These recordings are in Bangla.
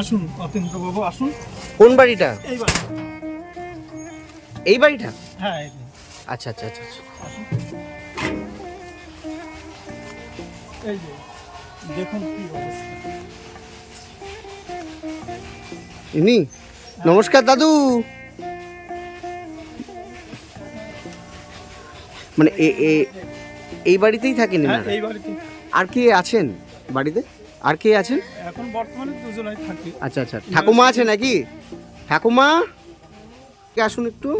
আসুন আসুন। কোন বাড়িটা? এই বাড়ি এই বাড়িটা? হ্যাঁ আচ্ছা আচ্ছা আচ্ছা আচ্ছা। আসুন এই যে দেখুন কি অবস্থা। ইনি নমস্কার দাদু। মানে এ এ- এই বাড়িতেই থাকেন হ্যাঁ আর কে আছেন বাড়িতে? আর কে আছেন? এখন বর্তমানে দুজনাই থাকি। আচ্ছা আচ্ছা। ঠাকুমা আছে নাকি? ঠাকুমা? কে আসুন একটু?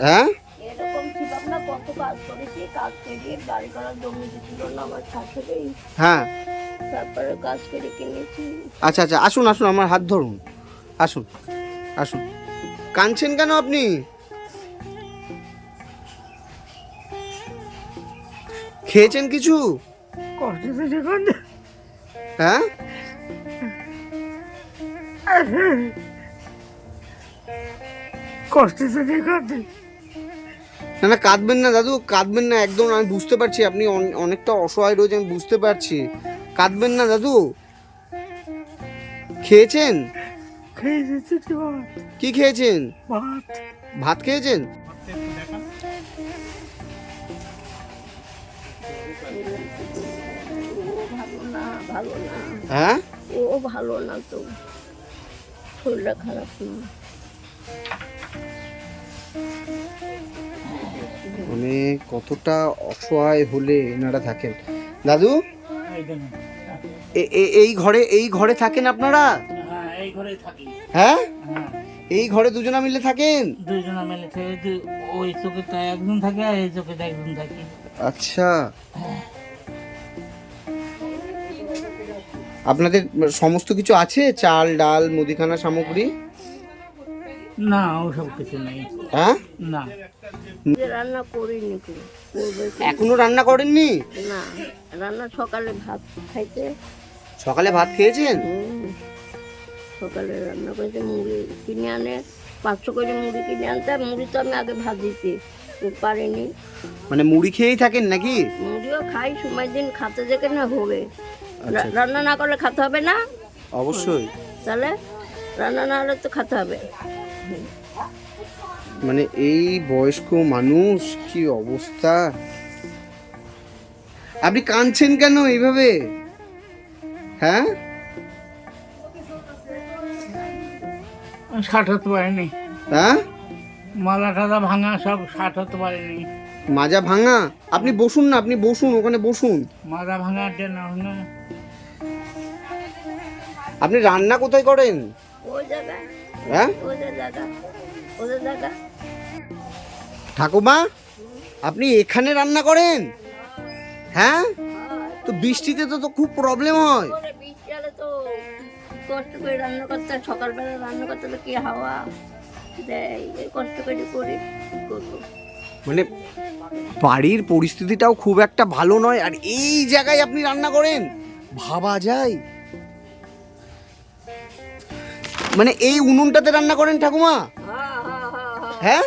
হ্যাঁ? হ্যাঁ। আচ্ছা আচ্ছা। আসুন আসুন, আমার হাত ধরুন। আসুন আসুন। কাঁদছেন কেন আপনি? খেয়েছেন কিছু? কষ্ট হ্যাঁ? কষ্ট না না কাঁদবেন না দাদু কাঁদবেন না একদম আমি বুঝতে পারছি আপনি অনেকটা অসহায় রয়েছে আমি বুঝতে পারছি। কাঁদবেন না দাদু। খেয়েছেন? খেয়ে কি খেয়েছেন? ভাত। ভাত খেয়েছেন? হ্যাঁ? ও ভালো না তো। শরীরটা খারাপ না। মানে কতটা অসহায় হলে এনারা থাকেন। দাদু? এই ঘরে এই ঘরে থাকেন আপনারা? হ্যাঁ? এই ঘরে এই ঘরে দুজনা মিলে থাকেন? দুইজনা মিলে থেকে ওই চোখেটা একজন থাকে আর এই চোখেটা একজন থাকে। আচ্ছা। আপনাদের সমস্ত কিছু আছে? চাল ডাল মুদিখানা সামগ্রী? না ওসব কিছু নেই। হ্যাঁ? না। রান্না করিনি এখনও রান্না করেননি? না রান্না সকালে ভাত খাইতে সকালে ভাত খেয়েছেন? সকালে রান্না করেছে মুড়ি কিনে আনে পাঁচশো করে মুড়ি কিনে আনতে আর মুড়ি তো আমি আগে ভাজিতে পারিনি। মানে মুড়ি খেয়েই থাকেন নাকি? মুড়িও খাই সময় দিন খাতে যেখানে হবে আচ্ছা। রান্না না করলে খাতে হবে না? অবশ্যই। তাহলে রান্না না হলে তো খাতে হবে। মানে এই বয়স্ক মানুষ কি অবস্থা? আপনি কাঁদছেন কেন এইভাবে? হ্যাঁ? ষাট হতে পারেনি। হ্যাঁ? মালা ভাঙা সব ষাট হতে পারেনি। মাজা ভাঙা? আপনি বসুন না আপনি বসুন ওখানে বসুন। মাজা ভাঙা না। আপনি রান্না কোথায় করেন? হ্যাঁ? ঠাকুমা আপনি এখানে রান্না করেন? হ্যাঁ? তো বৃষ্টিতে তো তো খুব প্রবলেম হয়। কষ্ট করে রান্না করতে সকালবেলা রান্না করতে কি হাওয়া? দেয় এই কষ্ট করে করি কি করব। মানে বাড়ির পরিস্থিতিটাও খুব একটা ভালো নয় আর এই জায়গায় আপনি রান্না করেন ভাবা যায়। মানে এই উনুনটাতে রান্না করেন ঠাকুমা? হ্যাঁ?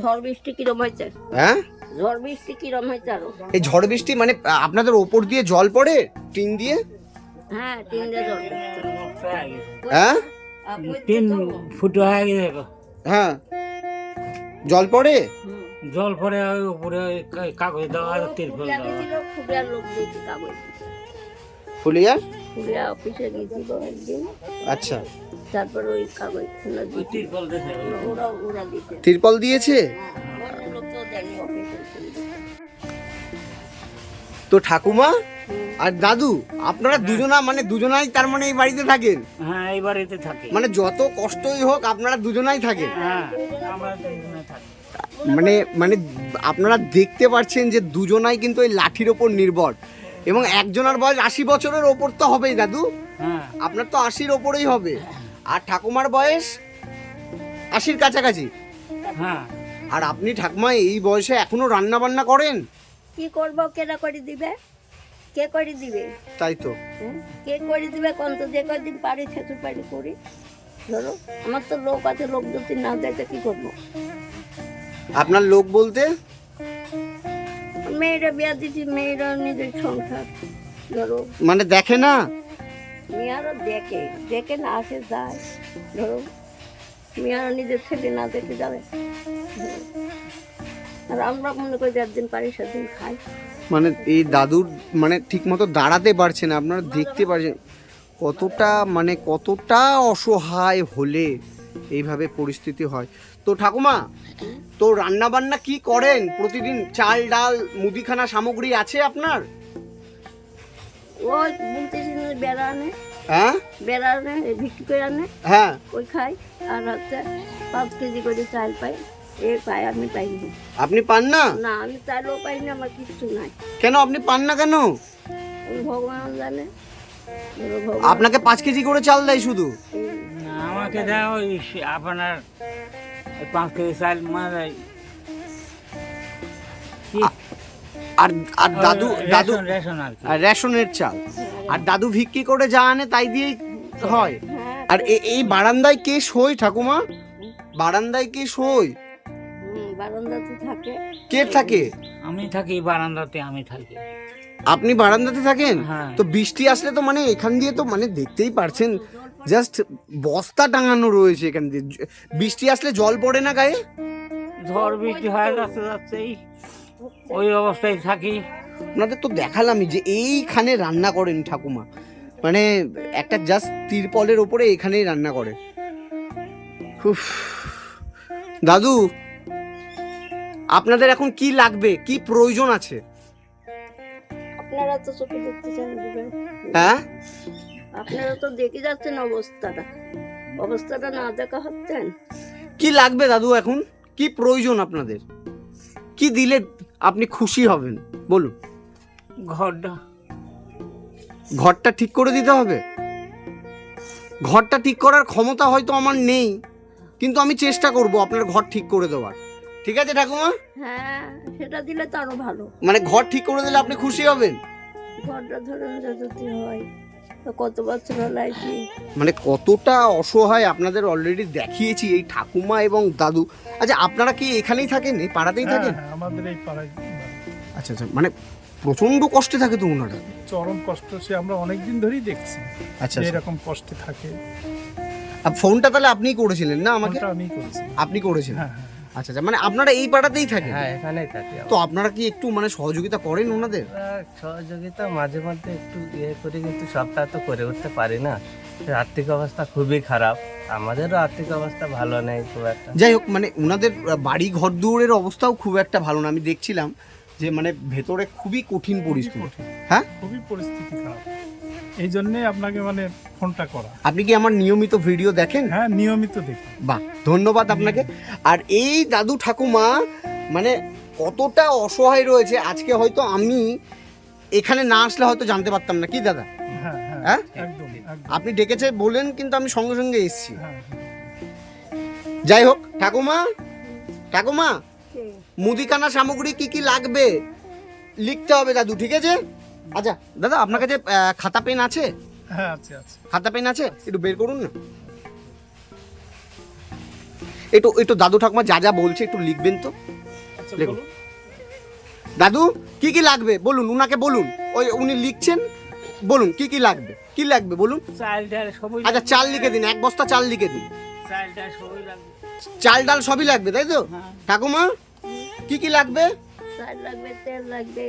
ঝড় বৃষ্টি কিরম হয়েছে? হ্যাঁ? ঝড় বৃষ্টি কিরম হয়েছে আরও? এই ঝড় বৃষ্টি মানে আপনাদের ওপর দিয়ে জল পড়ে টিন দিয়ে? হ্যাঁ হ্যাঁ? তিন ফুট হয়ে গেছে হ্যাঁ। জল পড়ে? জল পরে ওই উপরে ওই কাগজ দেওয়া আর তিরপল দিয়েছি ফুলিয়া? অফিসে গেছিল একদিন আচ্ছা। তারপর ওই কাগজ দিয়েছি। তিরপল দিয়েছে। তিরপল দিয়েছে? হ্যাঁ অফিসে। তো ঠাকুমা? আর দাদু আপনারা দুজনা মানে দুজনাই তার মানে এই বাড়িতে থাকেন? হ্যাঁ এই বাড়িতে থাকি। মানে যত কষ্টই হোক আপনারা দুজনাই থাকেন? হ্যাঁ আমরা দুজনে থাকি। মানে মানে আপনারা দেখতে পাচ্ছেন যে দুজনাই কিন্তু এই লাঠির ওপর নির্ভর। এবং একজনের বয়স আশি বছরের ওপর তো হবেই দাদু। হ্যাঁ। আপনার তো আশির ওপরেই হবে। আর ঠাকুমার বয়স আশির কাছাকাছি। হ্যাঁ। আর আপনি ঠাকুমা এই বয়সে এখনও রান্না বান্না করেন? কি করব কেনা করে দিবে? কে করে দিবে? তাই তো? কে করে দিবে কোন তো যে কদিন পারি সেতু পারি করি। ধরো আমার তো লোক আছে লোক যদি না দেয় তো কি করব? আপনার লোক বলতে? মেয়েরা বিয়া দিচ্ছি মেয়েরা নিজের সংসার ধরো। মানে দেখে না? মেয়েরা দেখে দেখে না আসে যায়। ধরো মেয়েরা নিজের ছেলে না দেখে যাবে। আর আমরা মনে করি যে একদিন পারি সেদিন খাই। মানে এই দাদুর মানে ঠিক মতো দাঁড়াতে পারছে না আপনারা দেখতে পারছেন কতটা মানে কতটা অসহায় হলে এইভাবে পরিস্থিতি হয়। তো ঠাকুমা তো রান্না বান্না কি করেন? প্রতিদিন চাল ডাল মুদিখানা সামগ্রী আছে আপনার? ওই বলতেছি না হ্যাঁ? বেড়া আনে এই বিক্রি করে আনে। হ্যাঁ। ওই খাই। আর হচ্ছে পাঁচ কেজি করে চাল পাই। এ পাই আমি পাইনি। আপনি পান না? না আমি চালও পাইনি আমার কিচ্ছু নাই। কেন আপনি পান না কেন? ওই ভগবান জানে। ভগবান আপনাকে পাঁচ কেজি করে চাল দেয় শুধু? না, আমাকে দেয় ওই সে- আপনার ওই পাঁচ কেজি চাল মানে কি? আর আর দাদু দাদু রেশন- রেশন আর কি। আর রেশনের চাল। আর দাদু ভিক্ষি করে যা আনে তাই দিয়েই হয়। হ্যাঁ। আর এ- এই বারান্দায় কে শোয় ঠাকুমা? বারান্দায় কে শোয়? বারান্দাতে থাকে। কে থাকে? আমি থাকি বারান্দাতে আমি থাকি। আপনি বারান্দাতে থাকেন? হ্যাঁ। তো বৃষ্টি আসলে তো মানে এখান দিয়ে তো মানে দেখতেই পারছেন জাস্ট বস্তা টাঙানো রয়েছে এখান দিয়ে। জ- বৃষ্টি আসলে জল পড়ে না গায়ে? ঝড় বৃষ্টি হয়ে যাচ্ছে যাচ্ছেই। ওই অবস্থায় থাকি। আপনাদের তো দেখালামই যে এইখানে রান্না করেন ঠাকুমা। মানে একটা জাস্ট তিরপলের ওপরে এখানেই রান্না করে। উফ। দাদু আপনাদের এখন কি লাগবে? কি প্রয়োজন আছে? আপনারা তো চোখে দেখতে চান হ্যাঁ? আপনারা তো দেখে যাচ্ছেন অবস্থাটা। অবস্থাটা না দেখা হচ্ছেন? কি লাগবে দাদু এখন? কি প্রয়োজন আপনাদের? কি দিলে আপনি খুশি হবেন? বলুন। ঘরটা। ঘরটা ঠিক করে দিতে হবে? ঘরটা ঠিক করার ক্ষমতা হয়তো আমার নেই কিন্তু আমি চেষ্টা করব আপনার ঘর ঠিক করে দেওয়ার। ঠিক আছে ঠাকুমা? হ্যাঁ সেটা দিলে তো আরও ভালো। মানে ঘর ঠিক করে দিলে আপনি খুশি হবেন? ঘরটা ধরুন যদি হয় তো কত বছর হলো আর কি। মানে কতটা অসহায় আপনাদের অলরেডি দেখিয়েছি এই ঠাকুমা এবং দাদু। আচ্ছা আপনারা কি এখানেই থাকেন? এই পাড়াতেই হ্যাঁ, থাকেন? হ্যাঁ, আমাদের এই পাড়ায় আচ্ছা আচ্ছা মানে প্রচণ্ড কষ্টে থাকে তো ওনারা? চরম কষ্ট সে আমরা অনেক দিন ধরেই দেখছি আচ্ছা যে আচ্ছা। এরকম কষ্টে থাকে। আর ফোনটা তাহলে আপনিই করেছিলেন না আমাকে? ফোনটা আমি করছি আপনি করেছিলেন? হ্যাঁ হ্যাঁ। আচ্ছা আচ্ছা মানে আপনারা এই পাড়াতেই থাকেন? হ্যাঁ এখানেই থাকি তো আপনারা কি একটু মানে সহযোগিতা করেন ওনাদের? সহযোগিতা মাঝে মাঝে একটু ইয়ে করি কিন্তু সবটা তো করে উঠতে পারি না। আর্থিক অবস্থা খুবই খারাপ। আমাদেরও আর্থিক অবস্থা ভালো নেই খুব একটা। যাই হোক মানে ওনাদের বাড়ি ঘর দুয়ারের অবস্থাও খুব একটা ভালো না আমি দেখছিলাম। যে মানে ভেতরে খুবই কঠিন পরিস্থিতি। হ্যাঁ? খুবই পরিস্থিতি খারাপ। এই জন্যে আপনাকে মানে ফোনটা করা। আপনি কি আমার নিয়মিত ভিডিও দেখেন? হ্যাঁ নিয়মিত দেখি। বাহ ধন্যবাদ আপনাকে। আর এই দাদু ঠাকুমা মানে কতটা অসহায় রয়েছে আজকে হয়তো আমি এখানে না আসলে হয়তো জানতে পারতাম না। কি দাদা? হ্যাঁ হ্যাঁ হ্যাঁ? আপনি ডেকেছে বলেন কিন্তু আমি সঙ্গে সঙ্গে এসেছি। হ্যাঁ। যাই হোক ঠাকুমা ঠাকুমা? মুদিখানা সামগ্রী কি কি লাগবে? লিখতে হবে দাদু ঠিক আছে? আচ্ছা দাদা আপনার কাছে খাতা পেন আছে? হ্যাঁ আছে আছে। খাতা পেন আছে? একটু বের করুন না। একটু একটু দাদু ঠাকুমা যা যা বলছে একটু লিখবেন তো। আচ্ছা লিখুন। দাদু কি কি লাগবে? বলুন উনাকে বলুন। ওই উনি লিখছেন। বলুন কি কি লাগবে? কি লাগবে বলুন? চাল ডাল সবই আচ্ছা চাল লিখে দিন এক বস্তা চাল লিখে দিন। চাল ডাল সবই লাগবে। চাল ডাল সবই লাগবে তাই তো? হ্যাঁ। ঠাকুমা কি কি লাগবে? চাল লাগবে তেল লাগবে।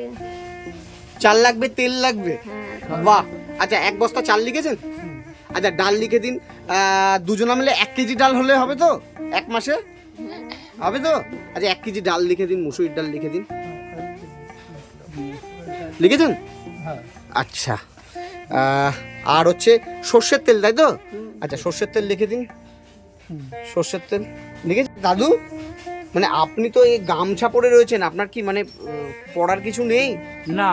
চাল লাগবে তেল লাগবে? হ্যাঁ। বাহ! আচ্ছা এক বস্তা চাল লিখেছেন? আচ্ছা ডাল লিখে দিন। দুজনা মিলে এক কেজি ডাল হলে হবে তো? এক মাসে? হবে তো? আচ্ছা এক কেজি ডাল লিখে দিন মুসুরির ডাল লিখে দিন। লিখেছেন? আচ্ছা। আর হচ্ছে সর্ষের তেল তাই তো? আচ্ছা সর্ষের তেল লিখে দিন। সর্ষের তেল লিখেছেন? দাদু? মানে আপনি তো এই গামছা পরে রয়েছেন আপনার কি মানে পড়ার কিছু নেই? না।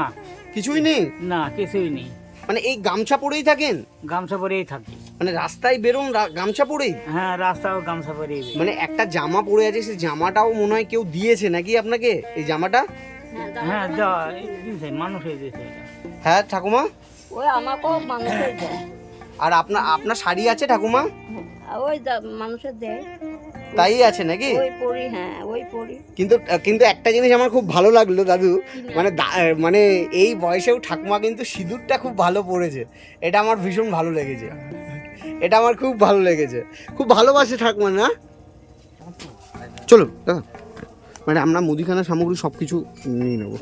কিছুই নেই? না কিছুই নেই। মানে এই গামছা পরেই থাকেন? গামছা পরেই থাকি। মানে রাস্তায় বেরোন রা- গামছা পরেই? হ্যাঁ রাস্তাও গামছা পরেই মানে একটা জামা পরে আছে সেই জামাটাও মনে হয় কেউ দিয়েছে নাকি আপনাকে এই জামাটা? হ্যাঁ হ্যাঁ দেওয়া এই দিয়েছে হ্যাঁ ঠাকুমা? ওই আমাকেও মানুষের দেয় আর আপনার আপনার শাড়ি আছে ঠাকুমা? হ্যাঁ, ওই মানুষের দেয়। তাই আছে নাকি? ওই পড়ি হ্যাঁ ওই পড়ি কিন্তু কিন্তু একটা জিনিস আমার খুব ভালো লাগল দাদু মানে দা- মানে এই বয়সেও ঠাকুমা কিন্তু সিঁদুরটা খুব ভালো পড়েছে এটা আমার ভীষণ ভালো লেগেছে। এটা আমার খুব ভালো লেগেছে। খুব ভালোবাসে ঠাকুমা না? চলো দাদা। মানে আমরা মুদিখানা সামগ্রী সব কিছু নিয়ে নেব।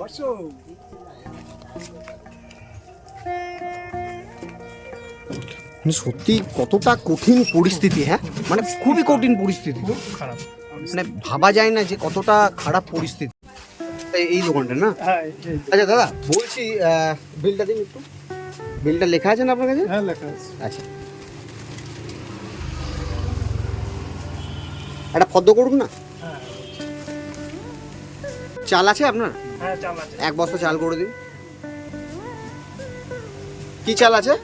মানে সত্যি কতটা কঠিন পরিস্থিতি হ্যাঁ? মানে খুবই কঠিন পরিস্থিতি। খারাপ। মানে ভাবা যায় না যে কতটা খারাপ পরিস্থিতি। এই- দোকানটা না? হ্যাঁ। আচ্ছা দাদা বলছি বিলটা দিন একটু। বিলটা লেখা আছে না আপনার কাছে? হ্যাঁ লেখা আছে। আচ্ছা। একটা ফদ্দ করুন না। হ্যাঁ চাল আছে আপনার? হ্যাঁ চাল আছে। এক বস্তা চাল করে দিন। কি চাল আছে?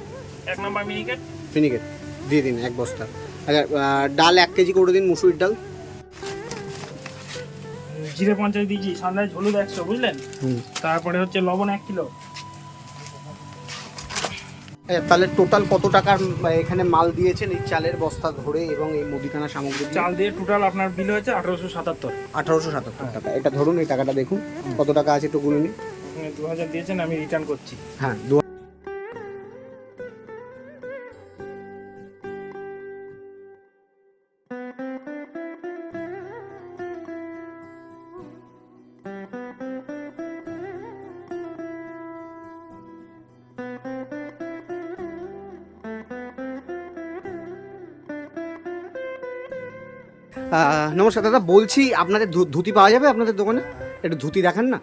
এক নম্বর মিনিকেট? ফিনিকেট দিয়ে দিন এক বস্তা। আচ্ছা ডাল এক কেজি করে দিন মুসুরির ডাল। জিরে পঞ্চাশ দিয়েছি সানরাইজ হলুদ একশো বুঝলেন? তারপরে হচ্ছে লবণ এক কিলো। এ, তাহলে টোটাল কত টাকার এখানে মাল দিয়েছেন এই চালের বস্তা ধরে এবং এই মুদিখানা সামগ্রী চাল দিয়ে টোটাল আপনার বিল হয়েছে আঠারোশো সাতাত্তর। আঠারোশো সাতাত্তর টাকা। এটা ধরুন এই টাকাটা দেখুন কত টাকা আছে একটু গুনে নিন। দু হাজার দিয়েছেন আমি রিটার্ন করছি। হ্যাঁ দু নমস্কার দাদা বলছি আপনাদের ধুতি পাওয়া যাবে আপনাদের দোকানে? একটু ধুতি দেখান না।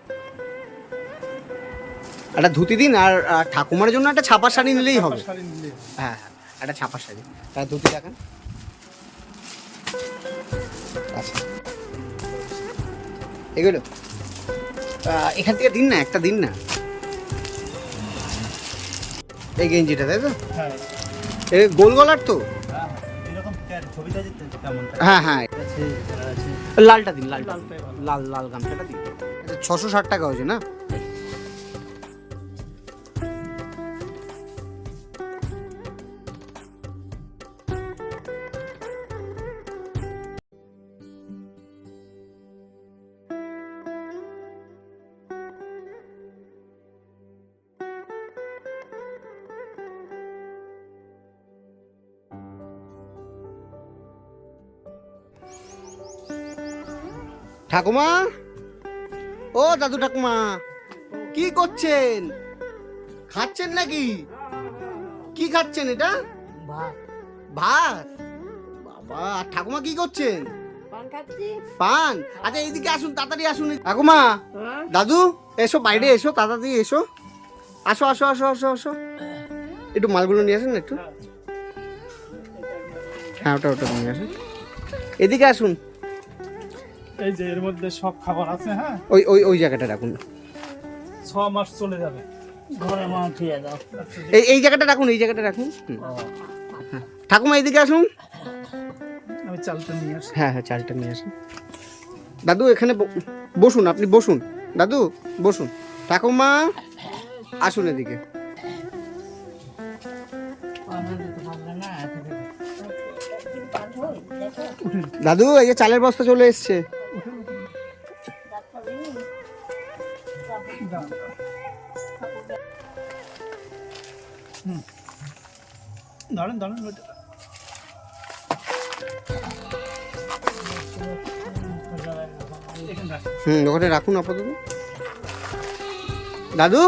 একটা ধুতি দিন আর ঠাকুমার জন্য একটা ছাপার শাড়ি নিলেই হবে। হ্যাঁ হ্যাঁ একটা ছাপার শাড়ি। ধুতি দেখান। আচ্ছা। এগুলো। এখান থেকে দিন না একটা দিন না। এই গেঞ্জিটা তাই তো? হ্যাঁ। গোল গলার তো? হ্যাঁ হ্যাঁ। লালটা দিন লালটা লাল লাল গামছাটা দিন। ছশো ষাট টাকা হয়েছে না? ঠাকুমা? ও দাদু ঠাকুমা কি করছেন? খাচ্ছেন নাকি? কি খাচ্ছেন এটা? ভাত। ভাত? বাবা আর ঠাকুমা কি করছেন? পান আচ্ছা এইদিকে আসুন তাড়াতাড়ি আসুন। ঠাকুমা হ্যাঁ? দাদু এসো বাইরে এসো তাড়াতাড়ি এসো। আসো আসো আসো আসো আসো। একটু মালগুলো নিয়ে আসুন একটু? হ্যাঁ ওটা ওটা নিয়ে আসুন। এদিকে আসুন। এই যে এর মধ্যে সব খাবার আছে হ্যাঁ? ওই ওই ওই জায়গাটা রাখুন। ছ মাস চলে যাবে। ঘরে মা থুয়ে দাও। এই এই জায়গাটা রাখুন এই জায়গাটা রাখুন। ঠাকুমা এইদিকে আসুন। আমি চালটা নিয়ে আসি। হ্যাঁ হ্যাঁ চালটা নিয়ে আসুন। দাদু এখানে ব- বসুন আপনি বসুন। দাদু বসুন। ঠাকুমা আসুন এদিকে। দাদু এই যে চালের বস্তা চলে এসছে। দাঁড়ান দাঁড়ান ওইটা- হুম ওখানে রাখুন আপাতত। দাদু?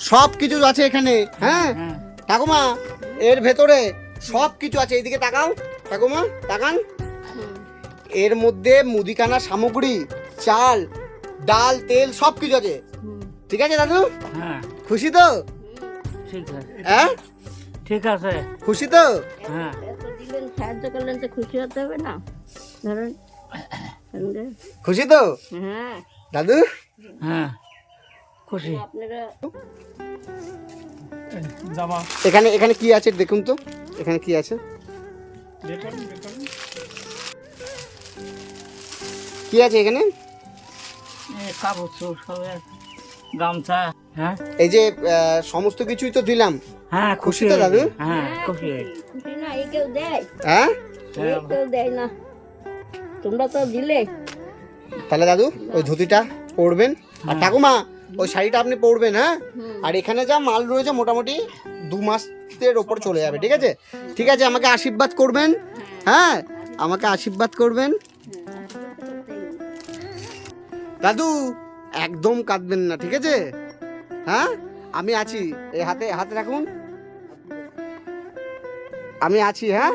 সব কিছু আছে এখানে হ্যাঁ? হ্যাঁ ঠাকুমা এর ভেতরে সব কিছু আছে এইদিকে তাকাও। ঠাকুমা তাকান। এর মধ্যে মুদিখানা সামগ্রী চাল ডাল তেল সব কিছু আছে। ঠিক আছে দাদু? হ্যাঁ। খুশি তো? হ্যাঁ? ঠিক আছে। খুশি তো? হ্যাঁ। দিলেন সাহায্য করলেন তো খুশি হতে হবে না? ধরেন খুশি তো? হ্যাঁ। দাদু? হ্যাঁ খুশি। আপনারা জামা। এখানে এখানে কি আছে দেখুন তো? এখানে কি আছে? কি আছে এখানে? কাপড় চোপড় সব আছে। গামছা। হ্যাঁ? এই যে সমস্ত কিছুই তো দিলাম। হ্যাঁ খুশি তো দাদু? হ্যাঁ খুশি খুশি না এই কেউ দেয়। হ্যাঁ? কেউ দেয় না। তোমরা তো দিলে। তাহলে দাদু ওই ধুতিটা পরবেন। আর ঠাকুমা ওই শাড়িটা আপনি পরবেন হ্যাঁ? আর এখানে যা মাল রয়েছে মোটামুটি দু মাসের ওপর চলে যাবে ঠিক আছে? ঠিক আছে আমাকে আশীর্বাদ করবেন। হ্যাঁ আমাকে আশীর্বাদ করবেন। দাদু একদম কাঁদবেন না, ঠিক আছে? হ্যাঁ? আমি আছি এই হাতে হাতে রাখুন। আমি আছি হ্যাঁ?